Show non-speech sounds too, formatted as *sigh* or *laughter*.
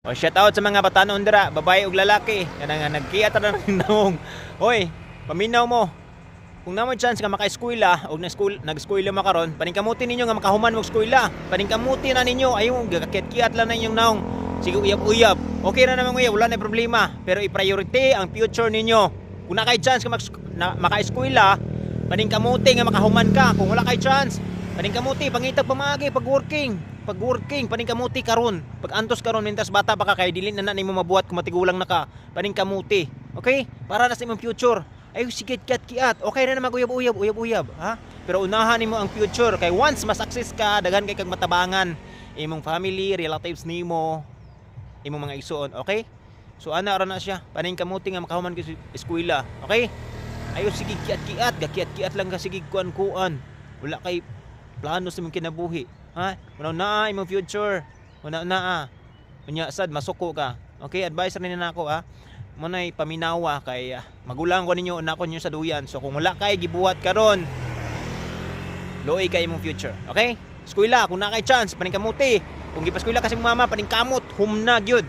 O shout out sa mga batanon dira, babae ug lalaki. Kana nga nagkiyat ra ng *laughs* naong. Hoy, paminaw mo. Kung namo chance nga maka-eskwela o na-school, nag-eskwela mo karon, paningkamuti ninyo nga makahuman mo og eskwela. Paningkamuti na ninyo ayo gakakit-kiyat lang na inyong naong. Sige uyab-uyab. Okay na naman uyab, wala na problema. Pero i-priority ang future ninyo. Kung na kay chance nga maka-eskwela, paningkamuti nga makahuman ka. Kung wala kay chance, paningkamuti pangitag pamagi pag working. Pag working, paningkamuti karon. Pag antos karon mintas bata pa ka kay dili na nimo mabuhat kung matigulang na ka. Paningkamuti. Okay? Para na sa imong future. Ay sige kiat kiat. Okay na na maguyab-uyab, uyab-uyab, ha? Pero unahan nimo ang future kay once ma-success ka, daghan kay kag matabangan imong family, relatives nimo, imong mga igsoon, okay? So ana ra na siya, paningkamuti nga makahuman ka sa eskwela, okay? Ayo sige kiat-kiat, gakiat-kiat lang ka sige kuan-kuan. Wala kay plano sa imong kinabuhi, ha? Unaw na imong future. Unaw na ah. Unya sad masuko ka. Okay, advice rin na ako ha. Munay paminawa kay ah, magulang ko ninyo una ko ninyo sa duyan. So kung wala kay gibuhat karon, loy kay imong future. Okay? Eskwela, kung na kay chance, paningkamuti. Kung gipaskwela kasi mama, paningkamot, humna gyud.